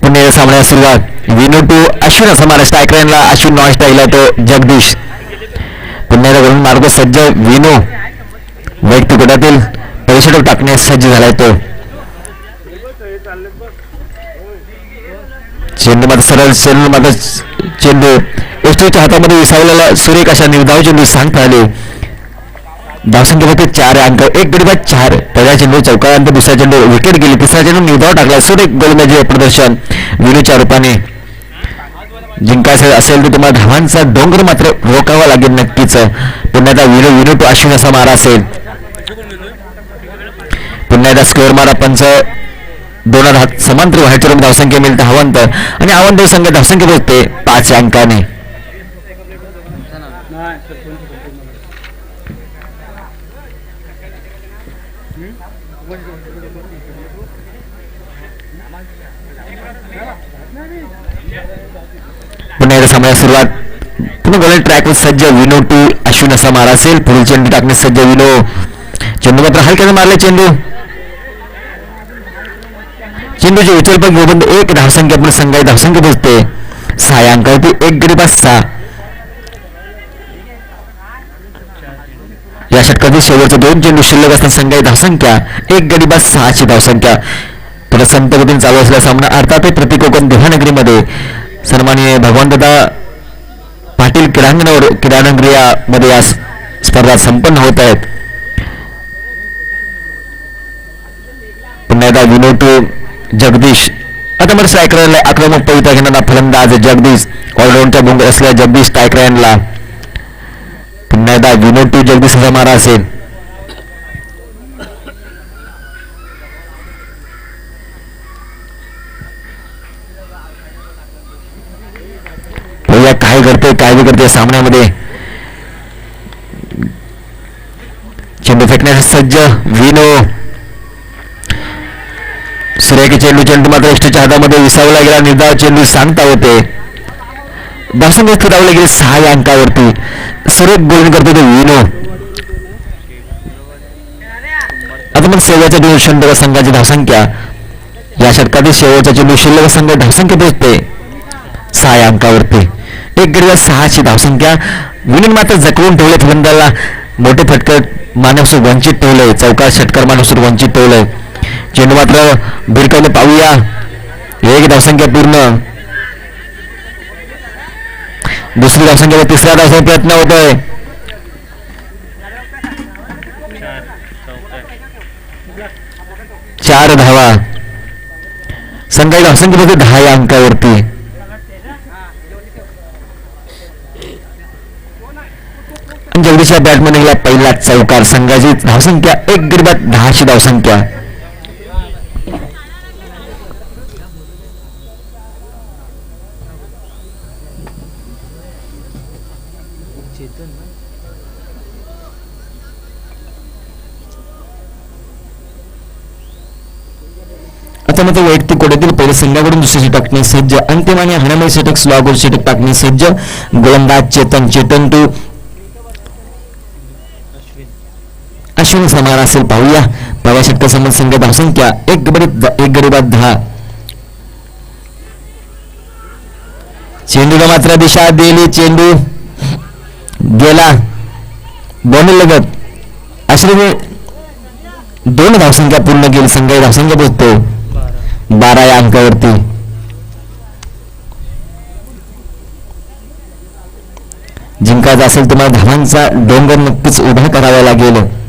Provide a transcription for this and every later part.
पुणे सामन्यास सुरुवात. विनू टू अश्विन असा मारा स्ट्रायकरला अश्विन नॉन स्ट्राईकला तो जगदीश. पुन्हा करून मार्ग सज्ज विनू. वैयक्तिक गटातील परिषद टाकण्यास सज्ज झालाय तो. चेंडू मात्र सरळ चेंडू मात्र चेंडू. एसटीच्या हातामध्ये विसावलेला सुरेख अशा निर्धाव चेंडू सांगता आले. धावसंख्या फक्त चार अंक एक गडी बाद चार. पहिला चेंडू चौकानंतर दुसरा चेंडू विकेट गेली. तिसरा चेंडू निर्धाव टाकला. सुरेख गोलंदाजी प्रदर्शन विनूच्या रूपाने. जिंकायचं असेल तर तुम्हाला धावांचा डोंगर मात्र रोखावा लागेल नक्कीच. पुन्हा एकदा विनू विनू टू अश्विन असा मारा असेल. पुन्हा एकदा स्कोअर मारा पंच. दोन हात समांतर व्हायचं धावसंख्या मिळते हवंत. आणि आवंत संघ धावसंख्या पोहोचते पाच अंकाने. पुन्हा सामन्याला सुरुवात. पुन्हा गोल ट्रॅकवर सज्ज विनो टू अश्विन असा मारा असेल. पुढील चेंडू टाकणे सज्ज विनो. चेंडू मात्र हलक्याने मारले चेंडू. चेंडूचे उचल पण एक धावसंख्या पुढे संघाची धावसंख्या पोहोचते. सहा अंकावरती एक गरीब सहा. या षटकातील शेवटचे दोन चेंडू शिल्लक असताना संघाची धावसंख्या एक गडी सहाची धावसंख्या. पुढे संत गतीने चालू असलेला सामना अर्थात प्रतिकोकण देहानगरीमध्ये सन्माननीय भगवंतदा पाटील क्रीडांगणावर क्रीडानगरीमध्ये या स्पर्धा संपन्न होत आहेत पुन्हा एकदा विनोटू जगदीश आता मग स्ट्रायकरला आक्रमक पवित्रा घेणारा फलंदाज जगदीश ऑलराऊंडच्या भूंग असलेल्या जगदीश स्ट्रायकरला पुन्हा एकदा विनोटू जगदीश असा मारा असेल काय करते काय बी करते सामन्यामध्ये. चेंडू फेकण्यास सज्ज विनो. सुरेखी चेंडू चेंडू मात्र इष्टच्या हातामध्ये विसावला गेला. निर्धाव चेंडू सांगता होते. दर्शन धावले गेले सहा या अंकावरती. सुरेख गोल करतो तो विनो. आता मग शेवटच्या दोन षटक संघाची धावसंख्या. या षटकातील शेवटच्या चेंडू शिल्लक संघ धावसंख्या पोहोचते सहा या अंकावरती. एक गडी सहाची धावसंख्या. विनिंग मात्र जखवून ठेवले फलंदाला मोठे फटकट मानवसूर वंचित ठेवलंय. चौकार षटकार मानवसूर वंचित ठेवलंय. चेंडू मात्र भिरकावले पाहूया. एक धावसंख्या पूर्ण. दुसरी धावसंख्या तिसऱ्या धावसंख्या प्रयत्न होतोय. चार धावा. संघाच्या धावसंख्येमध्ये दहा या अंकावरती. आणि जगदीशच्या पहिला चौकार संघाची धावसंख्या एक गिरबात दहाशी धावसंख्या. आता मात्र वैयक्तिक कोड्यातील पहिले संघाकडून दुसरे षटक टाकणे सज्ज. अंतिम आणि हणामय षटक स्लॉगोल षटक टाकणे सज्ज. गोलंदाज चेतन चेतन टू शून्य समान असेल पाहूया. पहिल्या षटकासंबंध संघ धावसंख्या एक गरीब एक गरीबात दहा. चेंडूला मात्र दिशा दिली चेंडू. गेला. बॉल लगत. अश्विनी दोन धावसंख्या पूर्ण केली. संघाची धावसंख्या पोहोचतो. बारा या अंकावरती. जिंकायचा असेल तुम्हाला धावांचा डोंगर नक्कीच उभा करावा लागेल.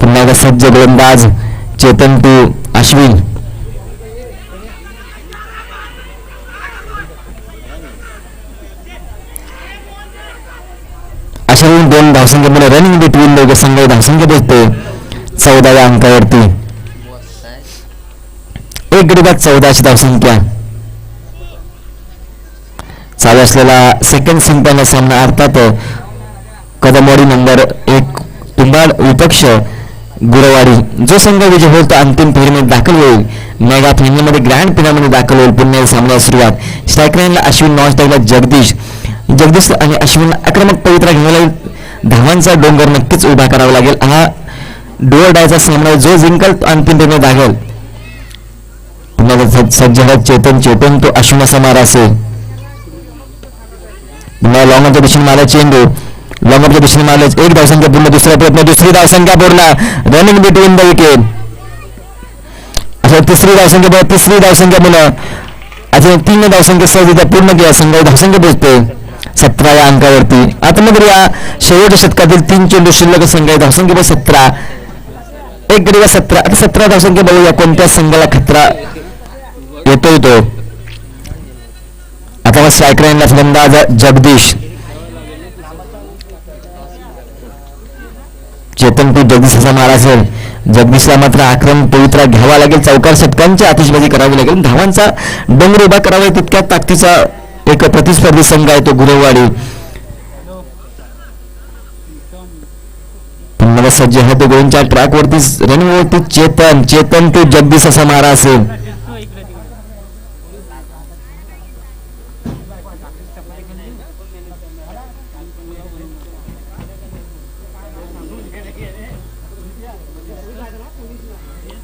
पुन्हा एकदा सज्ज गोलंदाज चेतन टू अश्विन. अश्विन दोन धावसंख्येमध्ये रनिंग बिटवीन दोघे संघ धावसंख्या पोहोचते चौदाव्या अंकावरती. एक गरीबात चौदाची धावसंख्या. चालू असलेला सेकंड संपन्न सामना अर्थात कदमवाडी नंबर एक तुंबाड विपक्ष गुरुवारी जो संघ विजय होईल तो अंतिम फेरीमध्ये दाखल होईल. मेगा फायनलमध्ये ग्रँड फिनालमध्ये दाखल होईल पुन्हा सामन्याला सुरुवात. स्ट्राईक अश्विन नॉन स्ट्राईकला जगदीश. जगदीश आणि अश्विन आक्रमक पवित्रा घ्यायला धावांचा डोंगर नक्कीच उभा करावा लागेल. हा डोअर डायचा सामना जो जिंकल तो अंतिम फेरीमध्ये दाखल. पुन्हा सज्ज- चेतन चेतन तो अश्विन असा मारा असेल. पुन्हा लॉंगच्या दिशेने मारा चेंडू लॉंगच्या दुसरी मारले एक धावसंख्या पूर्ण दुसरा प्रयत्न दुसरी धावसंख्या पूर्ण रनिंग बिटवीन द विकेट असं तिसरी धावसंख्या बघा तिसरी धावसंख्या मुलं अजून तीन धावसंख्या सहज पूर्ण केल्या संघ धावसंख्या पोहोचते सतरा या अंकावरती आता मग या शेवटच्या शतकातील तीन चेंडू शिल्लक संघ आहे धावसंख्या बघ सतरा एक गडीला सतरा आता सतरा धावसंख्या बघूया कोणत्या संघाला खतरा येतोय तो आता मग स्ट्राईक लाईनला फलंदाज जगदीश चेतन तू मार असेल. जगदीशला मात्र आक्रमण पवित्रा घ्यावा लागेल. चौकार षटकांची आतिषबाजी करावी लागेल. धावांचा डोंगर उभा करावा तितक्या ताकदीचा एक प्रतिस्पर्धी संघ आहे तो गुरुवाडी पुन्हा सज्ज आहे. तो गोविंदच्या ट्रॅक वरती रनिंग वरती चेतन. चेतन तू जगदीश असा मारा असेल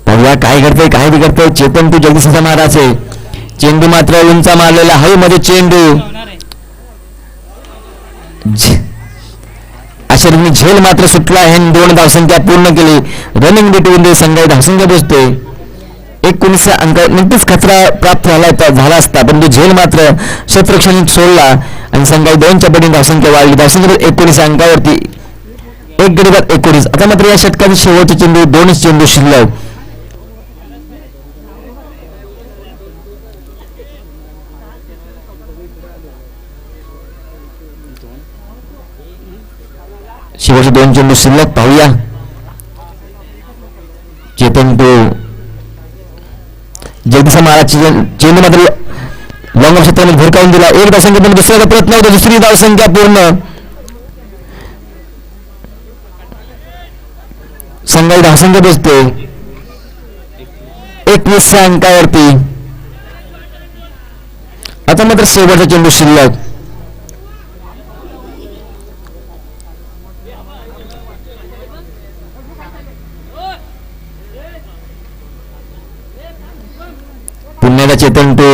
पाहूया काय करतोय काय बिघडतोय चेतन तू जगदीशाचा महाराज आहे. चेंडू मात्र उंचा मारलेला हवी मध्ये चेंडू. अशा रीतीने झेल मात्र सुटला आहे दोन धावसंख्या पूर्ण केली. रनिंग बिटवीन दे संघ धावसंख्या पोचते एकोणीसच्या अंक नक्कीच खचरा प्राप्त झाला झाला असता पण तो झेल मात्र शत्रक्षण सोडला आणि संघाई दोनच्या पटीने धावसंख्या वाढली. धावसंख्या एकोणीस अंकावरती. एक गडीबाद एकोणीस. आता मात्र या षटकाचे शेवटचे चेंडू दोनच चेंडू शिल्लक. शेवटचे दोन चेंडू शिल्लक पाहूया चेतन तो जगदीश महाराज चेंडू मात्र लॉंग क्षेत्रामध्ये भरकावून दिला एक धावसंख्या पण दुसऱ्याचा प्रयत्न होता दुसरी धावसंख्या पूर्ण संघाची धावसंख्या बसते एकवीसच्या अंकावरती आता मात्र शेवटचा चेंडू शिल्लक पुण्याला चेतन टू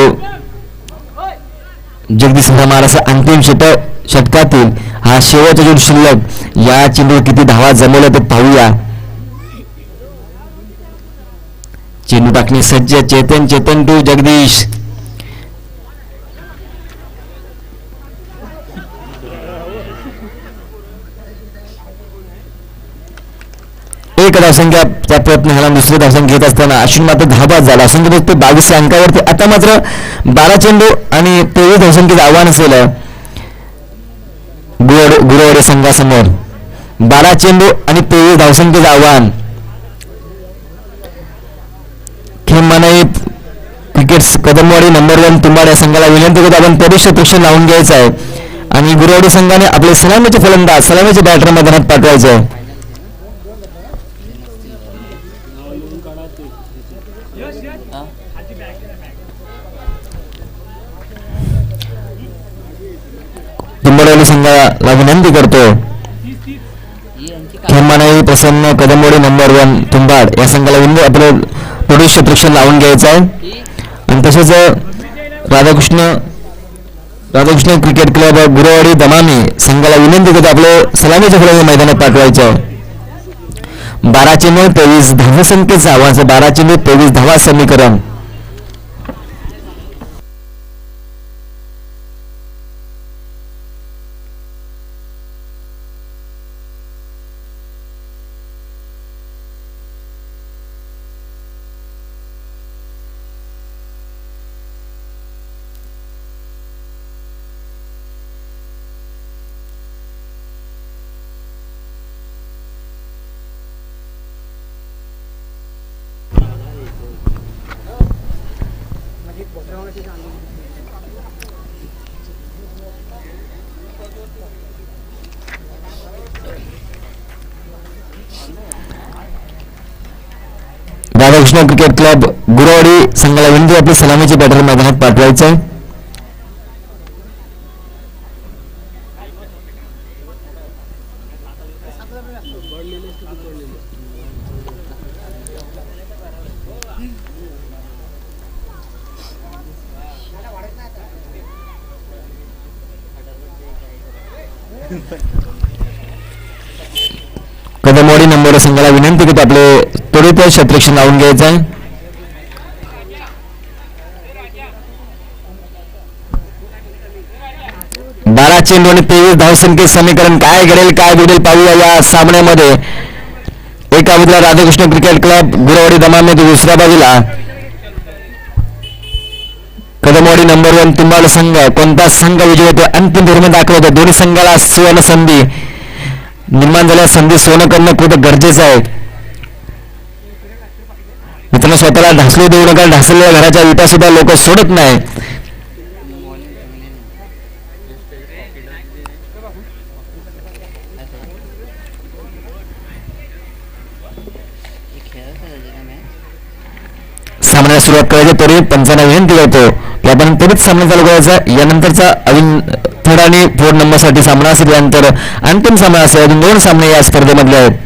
जगदीश महाराज अंतिम षटक षटकातील हा शेवटचा जो शिल्लक या चेंडूवर किती धावा जमवल्या ते पाहूया. चेंडू टाकणे सज्ज चेतन चेतन टू जगदीश एक धावसंख्याचा प्रयत्न झाला दुसरी धावसंख्या घेत असताना अश्विन मात्र धाबाद झाला. असून फक्त म्हणजे बावीस अंकावरती आता मात्र बारा चेंडू आणि तेवीस धावसंख्येचं आव्हान असेल गुरड गुरवडे संघासमोर. बारा चेंडू आणि तेवीस धावसंख्येचं आव्हान. खेमानाई cricket Kadamwadi number one Tumbad या संघाला विनंती करतो. आपण परीक्षा पक्ष लावून घ्यायचं आहे. आणि गुरवाडी संघाने आपले सलामीचे फलंदाज सलामीचे बॅटर मैदानात पाठवायचे आहे. तुंबडवाडी संघाला विनंती करतो. खेमानाई प्रसन्न कदमवाडी नंबर वन तुंबाड या संघाला विनंती आपलं पुरुष परीक्षण लावून घ्यायचं आहे. आणि तसेच राधाकृष्ण राधाकृष्ण क्रिकेट क्लब गुरुवाडी दमामी संघाला विनंती करतो आपलं सलामीच्या फुलाच्या मैदानात पाठवायचं. बारा चेंडू तेवीस धावा संख्येचं आव्हान बारा चेंडू तेवीस धावा समीकरण. राधाकृष्ण क्रिकेट क्लब गुरुवारी संघाला विनंती आपली सलामीची बॅटर मैदानात पाठवायचं आहे. कदमवाडी नंबर संघाला विनंती करतो आपले त्वरित क्षेत्रक्षण लावून घ्यायचं आहे. बारा चेंडू आणि तेवीस धावसंख्येत समीकरण काय घडेल काय घडेल पाहूया या सामन्यामध्ये. एका बाजूला राधाकृष्ण क्रिकेट क्लब गुरवाडी दमामध्ये दुसऱ्या बाजूला आकडेवारी नंबर वन तुंबाड संघ कोणता संघ विजय होतो अंतिम धर्म दाखवतो दोन्ही संघाला सुवर्ण संधी निर्माण झाल्या संधी सोनं करणं खूप गरजेचं आहे मित्रांनो स्वतःला ढासळू देऊ नका ढासलेल्या घराच्या विटा सुद्धा लोक सोडत नाही सामन्याला सुरुवात करायची तरी पंचांना विनंती करतो की आपण सामना चालू करायचा यानंतरचा अजून थर्ड आणि फोर्थ नंबरसाठी सामना असेल यानंतर अंतिम सामना असेल. अजून दोन सामने या स्पर्धेमधले आहेत.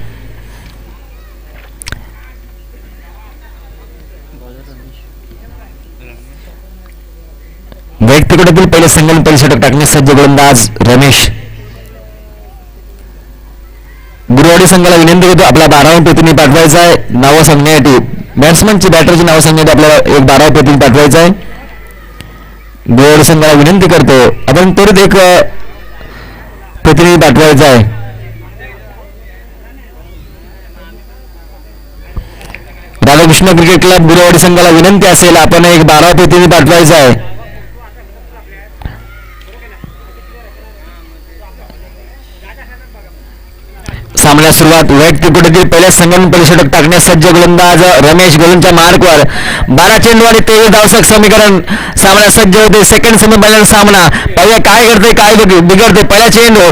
वैयक्तिक पहिले संघाने पहिले षटक टाकण्यास सज्ज गोलंदाज रमेश. गुरुवाडी संघाला विनंती करतो आपला बारावा प्रतिनिधी पाठवायचा आहे. नावं सांगण्यासाठी. बॅट्समनची बॅटरची नावं सांगण्यासाठी आपल्याला एक बारावा प्रतिनिधी पाठवायचा आहे. गुरुवाडी संघाला विनंती करतो. आपण त्वरित एक प्रतिनिधी पाठवायचा आहे. राधाकृष्ण क्रिकेट क्लब गुरुवाडी संघाला विनंती असेल आपण एक बारा प्रतिनिधी पाठवायचा आहे. सामन्यास सुरुवात. वैयक्तिक कुठेतील पहिल्या संगम परिषदक टाकण्यास सज्ज गोलंदाज रमेश गोलूंच्या मार्कवर बारा चेंडू आणि तेवीस धावसक समीकरण. सामना सज्ज होते. सेकंड सेमीफायनल सामना. पहिल्या काय करते काय बिघडते पहिला चेंडू.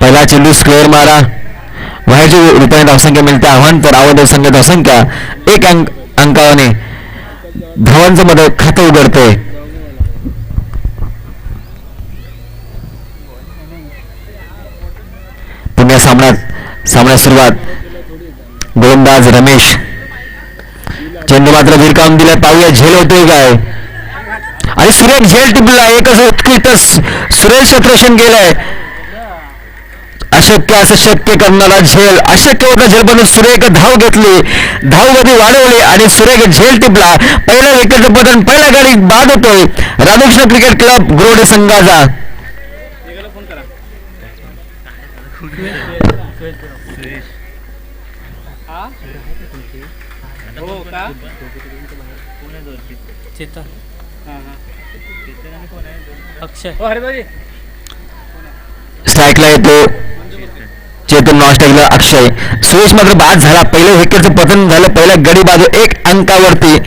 पहिला चेंडू स्क्वेअर मारा. बाहेरची रुपये धावसंख्या मिळते. आव्हान तर आव्हान धावसंख्या धावसंख्या एक अंक अंकाने धावांचं मध्ये खातं उघडतंय पुण्या सामन्यात सामन्यात सुरुवात. गोलंदाज रमेश. चेंडू मात्र वीरकाम दिलाय. पाहूया झेल होतोय काय? आणि सुरेश झेल टिपला एकच उत्कृष्ट सुरेश क्षेत्रशन गेलाय. अशक्य असं शक्य करणारा झेल. अशक्य होता झेल पण सुरेख धाव घेतली. धाव गती वाढवली आणि सुरेख झेल टिपला. पहिला विकेट पतन पहिला गाडी बाद होतोय राधाकृष्ण क्रिकेट क्लब गुरोडे संघाचा. हो अक्षय. हो स्ट्राईकला येतो. चेतन नॉन स्ट्राईकला अक्षय. सुरेश मात्र बाद झाला. पहिल्या विकेटचं पतन झालं. पहिल्या गडी बाजू एक अंकावरती.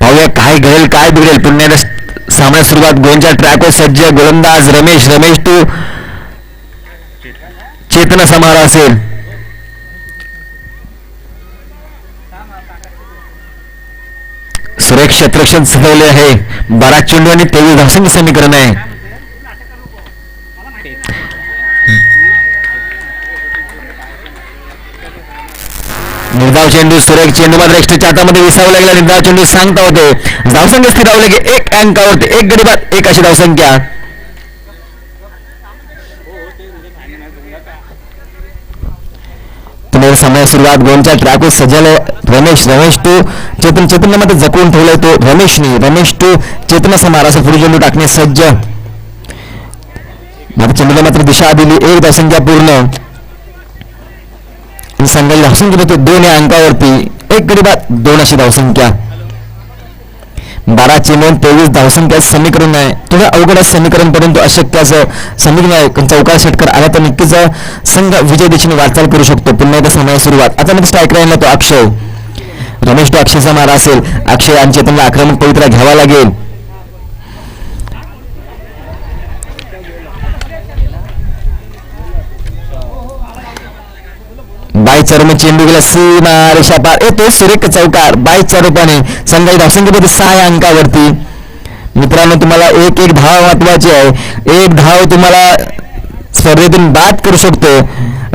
पाहूया काय घडेल काय बिघडेल. पुण्याला सामना सुरुवात. गोलच्या ट्रॅकवर सज्ज गोलंदाज रमेश. रमेश तू चेतन समारा असेल. सुरेश क्षेत्रक्षण सजवले आहे. बारा चेंडू आणि तेवीस धावसंख्य समीकरण आहे. निर्धाव चेंडू सुरेख चेंडू मात्र एक्स्ट्राच्या हातामध्ये विसावला लागला. निर्धाव चेंडू सांगता होते. धावसंख्या स्थिरावले की एक अंकावरती एक गरीबात एक अशी धावसंख्या. तुम्ही समय सुरुवात गोलच्या ट्रॅकवर सजल रमेश रमेश टू चेतन चेतनमध्ये जपून ठेवलाय तो. रमेशने रमेश टू चेतन असा महाराष्ट्र पुढे चेंडू टाकणे सज्ज. मात्र चेंडूला मात्र दिशा दिली. एक धावसंख्या पूर्ण. आणि संघाची धावसंख्या होती दोन या अंकावरती एक गडीबाद दोन अशी धावसंख्या. बारा चेंडू तेवीस धावसंख्या समीकरण आहे. थोडं अवघड समीकरण परंतु अशक्य असं समीकरण आहे. चौकार षटकर आला तर नक्कीच संघ विजय दिशेने वाटचाल करू शकतो. पुन्हा एकदा सामन्याला सुरुवात. आता मध्ये स्ट्राईक राहिला तो अक्षय. रमेश तो अक्षयचा मारा असेल. अक्षय यांचे त्यांना आक्रमक पवित्रा घ्यावा लागेल. चरण चेंडू गेला सीमा रेषा पार. येतो सुरेख चौकार बाईच्या रूपाने संघाची धावसंख्येमध्ये सहा या अंकावरती. मित्रांनो तुम्हाला एक एक धाव महत्वाची आहे. एक धाव तुम्हाला स्पर्धेतून बाद करू शकतो.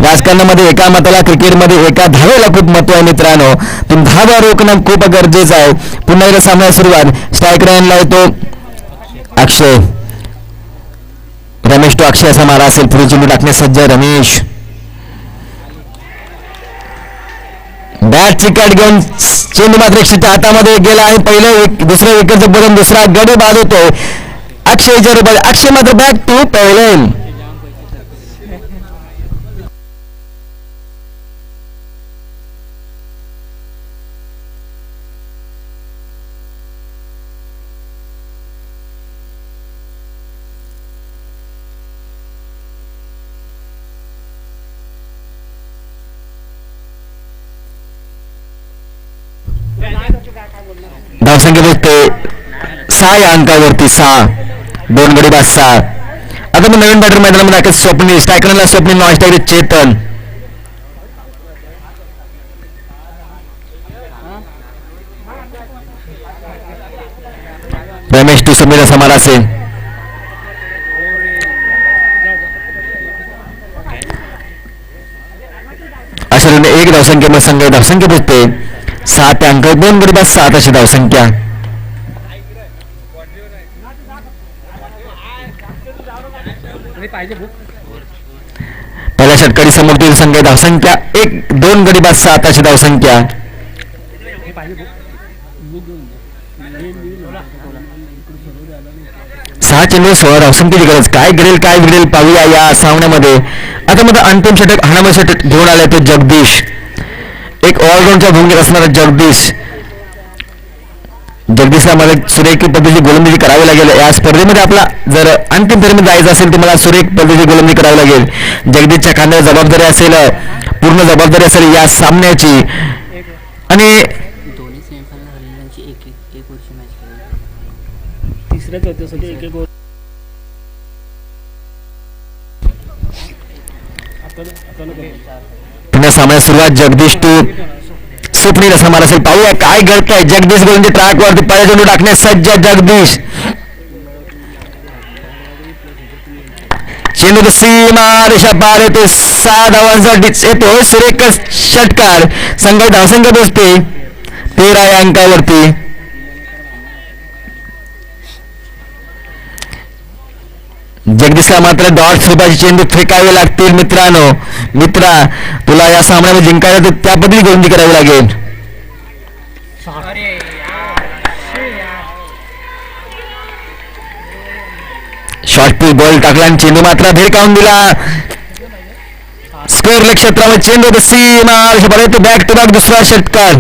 राजकारणामध्ये एका मताला क्रिकेटमध्ये एका धावेला खूप महत्त्व आहे मित्रांनो. तुम्ही धावा रोखणं खूप गरजेचं आहे. पुन्हा एकदा सामना सुरुवात. स्ट्राईक लाईनला येतो. अक्षय. रमेश तो अक्षय असा मारा असेल. पुढे चेंडू टाकण्यास सज्ज रमेश. बॅट चिकट घेऊन चेंडू मात्र यक्षच्या हातामध्ये गेला आणि पहिलं विक- दुसऱ्या विकेटचं बोलून दुसरा गडी बाद होतोय. अक्षयच्या रूपात अक्षय मात्र बॅट टू पहिले सहा या अंकावरती सहा. दोन गडी बाद सहा. आता मग नवीन बॅटर मैदानामध्ये ऐकत Swapnil? स्ट्रायकरला Swapnil non striker Chetan. Ramesh to Sameer समार असेल अशा एक धावसंख्या मग संघ धावसंख्या पोचते. सात अंक दोन गडी बाद सात अशी धावसंख्या. पहिल्या षटकारी समोरतील संघ धावसंख्या एक दोन गडी बाद सात अशी धावसंख्या. सहा चेंडू सोळा धावसंख्येची गरज. काय घडेल काय बिघडेल पाहूया या सामन्यामध्ये. आता मध्ये अंतिम षटक हाणामध्ये षटक घेऊन आले तो जगदीश. एक ऑलराऊंडच्या भूमिकेत असणारा जगदीश. जगदीशला मला सुरेख पद्धतीची गोलंदाजी करावी लागेल. या स्पर्धेमध्ये आपला जर अंतिम फेरीमध्ये जायचं असेल तर मला सुरेख पद्धतीची गोलंदाजी करावी लागेल. जगदीशच्या खांद्यावर जबाबदारी असेल पूर्ण जबाबदारी असेल या सामन्याची. आणि पुन्हा सामन्यात सुरुवात जगदीश टू सुपणीला समान असेल पाहूया काय घडतंय जगदीश गोलंदी ट्रॅक वरती पहिला चेंडू टाकण्यास सज्ज जगदीश। चेंडू सीमा रेषा पार येते सहा धावांसाठी येतो सुरेख षटकार। संघ धावसंख्या पोचते तेरा या अंकावरती जगदीशला मात्र डॉट स्वतःचे चेंडू फेकावे लागतील मित्रांनो. मित्रा तुला या सामन्यामध्ये जिंकायला तर त्या पद्धती करावी लागेल. शॉर्ट पिच बॉल टाकला आणि चेंडू मात्र भिरकावून दिला. स्कोर क्षेत्रामध्ये चेंडू होता सीमा बॅक टू बॅक दुसरा षटकार.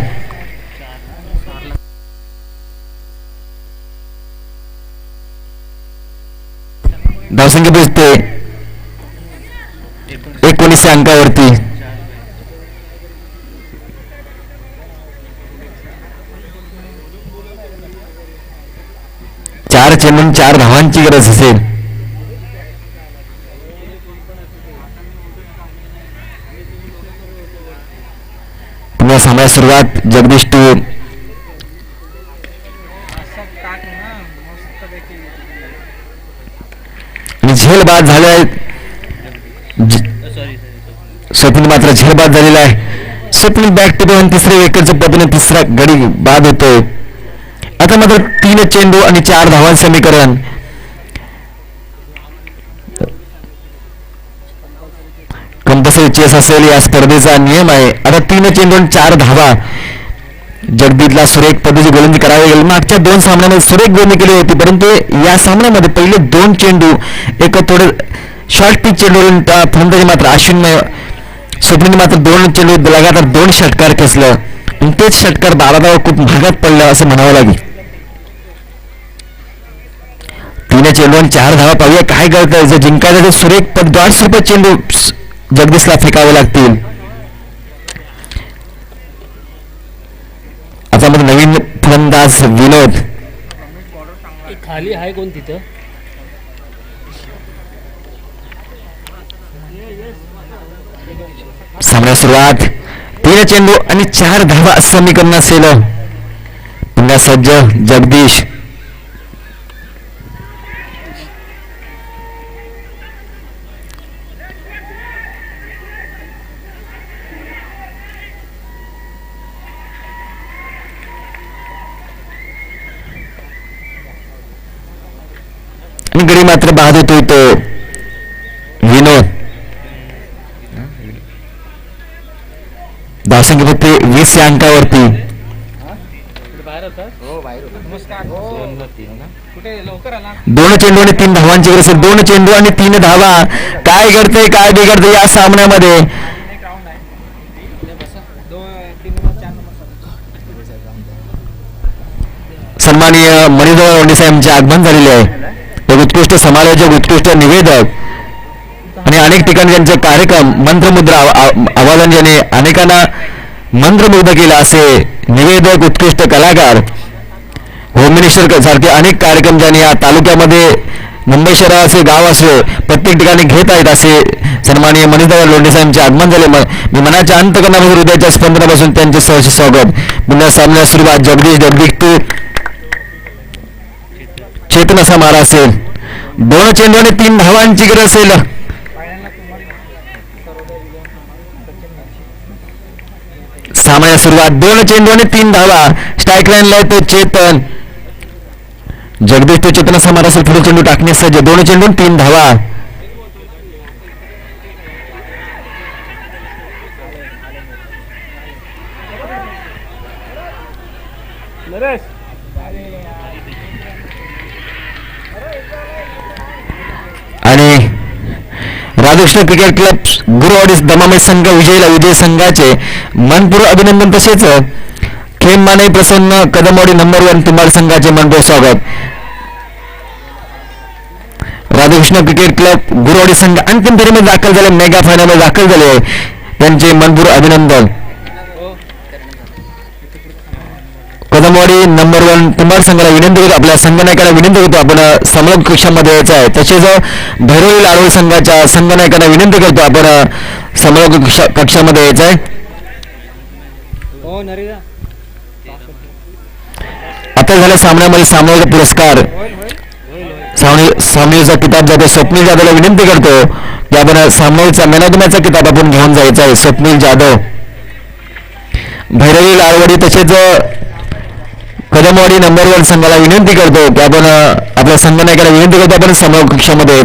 धावसंख्या पोचते एकोणीसशे अंकावरती चार चेंडून चार धावांची गरज असेल पुन्हा सामन्यात सुरुवात जगदीश टू आणि झेल बाद झाले मात्र झेल बाद झालेला आहे. स्वप्न बॅक टू दोन तिसऱ्या विकेटचं पदने तिसरा गडी बाद होतोय. आता मात्र तीन चेंडू आणि चार धावां समीकरण. कंपल्सरी चेस असेल या स्पर्धेचा नियम आहे. आता तीन चेंडू आणि चार धावा. जगदीतला सुरेख पद्धती गोलंदी करावी लागेल. मागच्या दोन सामन्यामध्ये सुरेख गोलंदी केली होती परंतु या सामन्यामध्ये पहिले दोन चेंडू एक थोडे शॉर्ट पिच चेंडू फलंदाजी मात्र अश्विन स्वप्नीने मात्र दोन चेंडू लगातार दोन षटकार खेचलं. आणि तेच षटकार बारा धावा खूप महागात पडलं असं म्हणावं लागेल. तीन चेंडू आणि चार धावा पाहूया. काय करतं जर जिंकायचं तर सुरेख पद दोनशे रुपये चेंडू जगदीशला फेकावे लागतील. आता मग नवीन फलंदाज विनोद. खाली आहे कोण तिथं? सामन्यात सुरुवात. चेंडू आणि चार धावा समीकरण असेल पुन्हा सज्ज जगदीश आणि गडी मात्र बाद होतोय तो विनोद धावसंख्या फक्त वीस या अंकावरती. दोन चेंडू आणि तीन धावांची गरज दोन चेंडू आणि तीन धावा. काय घडतंय काय बिघडतंय या सामन्यामध्ये? सन्माननीय मणिधर वंडे साहेबांचे आगमन झालेले आहे. एक उत्कृष्ट समालोचक उत्कृष्ट निवेदक आणि अनेक ठिकाणी त्यांचे कार्यक्रम मंत्रमुद्रा आवाजांनी आव- आवाहन ज्याने अनेकांना मंत्रमुग्ध केला असे निवेदक उत्कृष्ट कलाकार होमिनेश्वर सारखे अनेक कार्यक्रम ज्यांनी या तालुक्यामध्ये मुंबई शहराचे असे गाव असो प्रत्येक ठिकाणी घेत आहेत असे सन्माननीय मनीषदादा लोंढे साहेबांचे आगमन झाले. म- मी मनाच्या अंतकरणापासून हृदयाच्या स्पंदनापासून त्यांचे सहर्ष स्वागत. पुन्हा सामन्यात सुरुवात जगदीश जगदीश चेतन असा मारा असेल. दोन चेंडू आणि तीन धावांची गरज असेल. सामन्याला सुरुवात दोन चेंडू आणि तीन धावा. स्ट्राईक लाईनला येतो चेतन. जगदीश तो चेतन असा मारा असेल पुढे चेंडू टाकण्यास सज्ज. दोन चेंडू तीन धावा. नरेश आणि राधाकृष्ण क्रिकेट क्लब गुरुवाडी दमामे संघ विजयला विजय संघाचे मनपूर्व अभिनंदन तसेच खेम माने प्रसन्न कदमवाडी नंबर वन तुंबाड संघाचे मनपूर्व स्वागत. राधाकृष्ण क्रिकेट क्लब गुरुवाडी संघ अंतिम फेरीमध्ये दाखल झाले मेगा फायनलमध्ये दाखल झाले. त्यांचे मनपूर्व अभिनंदन. कदमवाडी नंबर वन कुमार संघाला विनंती करतो. आपल्या संघनायकाला विनंती करतो. आपण अ, समलोक कक्षामध्ये यायचं आहे. तसेच भैरवी लाडोळी संघाच्या संघनायकांना विनंती करतो. आपण समलोक कक्षा कक्षामध्ये यायचं आहे. हो आता झाल्या सामन्यामध्ये सामन्याचा पुरस्कार. सामने सामनेचा किताब जातो. स्वप्नील जाधवला विनंती करतो की आपण सामनेचा मॅन ऑफ किताब आपण घेऊन जायचा आहे. स्वप्नील जाधव. भैरवी लालवाडी तसेच कदमवाडी नंबर वन संघाला विनंती करतो की आपण आपल्या संघनायकाला विनंती करतो आपण समोर कक्षामध्ये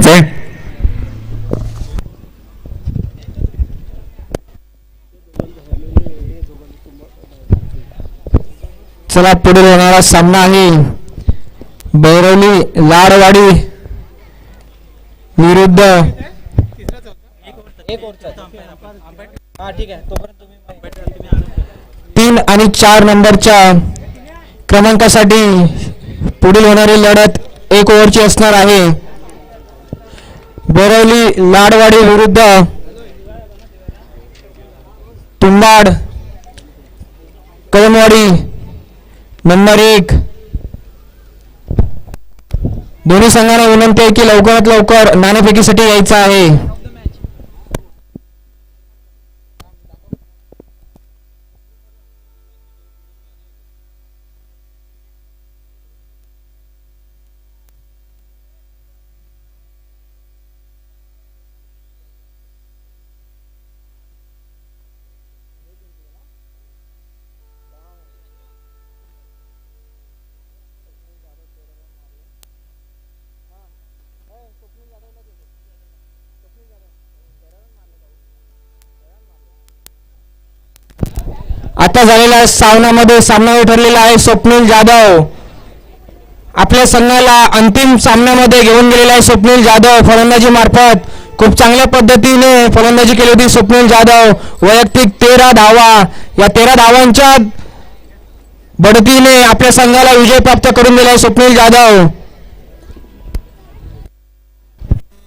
चला पुढे होणारा सामना आहे. बैरवली लाडवाडी विरुद्ध तीन आणि चार नंबरच्या क्रमांकासाठी पुढील होणारी लढत एक ओव्हरची असणार आहे. बैरवली लाडवाडी विरुद्ध तुंबाड कळमवाडी नंबर एक दोन्ही संघांना विनंती आहे की लवकरात लवकर नाणेफेकीसाठी यायचं आहे. आता झालेल्या सामन्यामध्ये सामना ठरलेला आहे स्वप्नील जाधव. आपल्या संघाला अंतिम सामन्यामध्ये घेऊन गेलेला आहे स्वप्नील जाधव फलंदाजी मार्फत. खूप चांगल्या पद्धतीने फलंदाजी केली होती स्वप्नील जाधव. वैयक्तिक तेरा धावा. या तेरा धावांच्या बढतीने आपल्या संघाला विजय प्राप्त करून दिला आहे स्वप्नील जाधव.